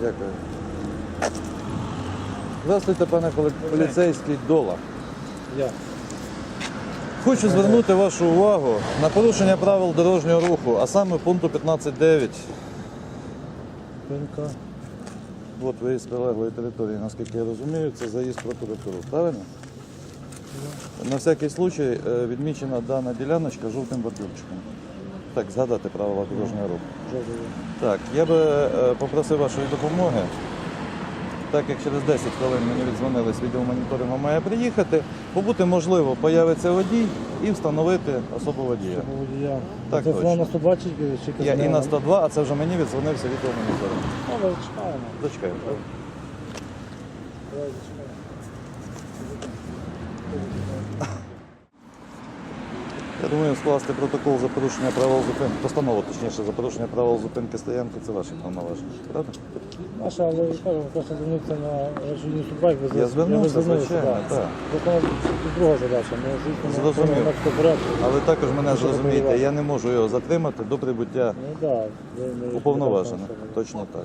Дякую. Здравствуйте, пане поліцейський Дола. Я. Хочу звернути вашу увагу на порушення правил дорожнього руху, а саме пункту 15.9. ПНК. От виїзд з прилеглої території, наскільки я розумію, це заїзд прокуратуру. Правильно? На всякий случай е, відмічена дана діляночка жовтим бордюрчиком. Так, згадати правила дорожнього руху. Так, я би е, попросив вашої допомоги. Так як через 10 хвилин мені віддзвонили з відеомоніторингу має приїхати, побути можливо, появиться водій і встановити особу водія. Водія. Так, точно. на 120 чи Я і на 102, а це вже мені віддзвонився відеомоніторинг. Але чекаємо. Дочекаємо. Давай зачекаємо. Думаю, скласти протокол за порушення правил зупинки, постанову точніше за порушення правил зупинки стоянки це ваше повноваження. Правда? Наша, але я кажу, просто звернутися на режимні судбайк. ви Я звернувся, звичайно, так. Це друга задача. Ми звісно Зрозумів. порядку. Але також мене зрозумієте, я не можу його затримати до прибуття Ну так, ви не уповноважених. Точно так.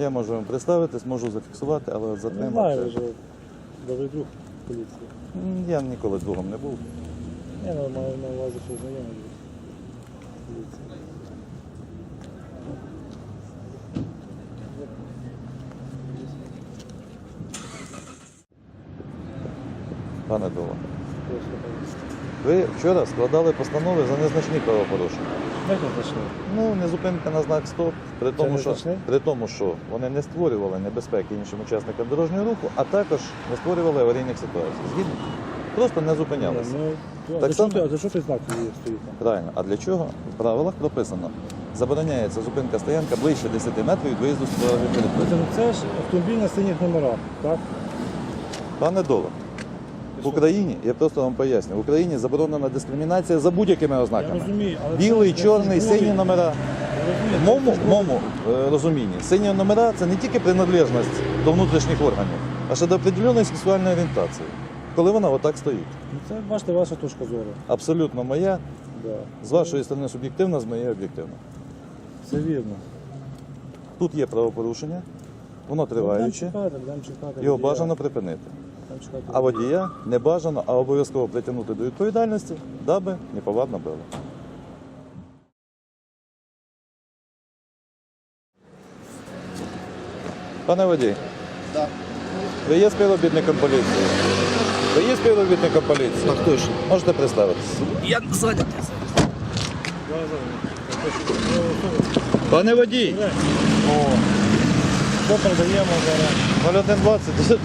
Я можу вам представитись, можу зафіксувати, але Не затримати. знаю, вже добрий друг поліції. М, Я ніколи другом не був. Я не маю на увазі, що знайомий був. Пане поліції. Ви вчора складали постанови за незначні правопорушення. Як ви? Ну, не зупинка на знак стоп, при тому, що, незначні? при тому, що вони не створювали небезпеки іншим учасникам дорожнього руху, а також не створювали аварійних ситуацій. Згідно? Просто не зупинялися. Ну, Так за що за що ти знак стоїть? Правильно. А для чого? В правилах прописано. Забороняється зупинка стоянка ближче 10 метрів від виїзду з території. Це, це ж автомобіль на синіх номерах, так? Пане Дола, в Україні, я просто вам поясню, в Україні заборонена дискримінація за будь-якими Я ознаками. розумію, але Білий, це чорний, службові. сині номера. Я В це моєму, моєму е, розумінні сині номера це не тільки приналежність до внутрішніх органів, а ще до определеної сексуальної орієнтації, коли вона отак стоїть. Ну, Це бачите ваша точка зору. Абсолютно моя, Да. з вашої сторони суб'єктивна, з моєї об'єктивна. Це вірно. Тут є правопорушення, воно триваюче, Будемо чекати, будемо чекати. його водія. бажано припинити. Будемо чекати А водія не бажано, а обов'язково притягнути до відповідальності, даби неповадно було. Пане водій, Так. ви є співробітником поліції? Ви є співробітником поліції? Так точно. Можете представитися? Я зайнятий. Пане водій! Що продаємо зараз? 0120.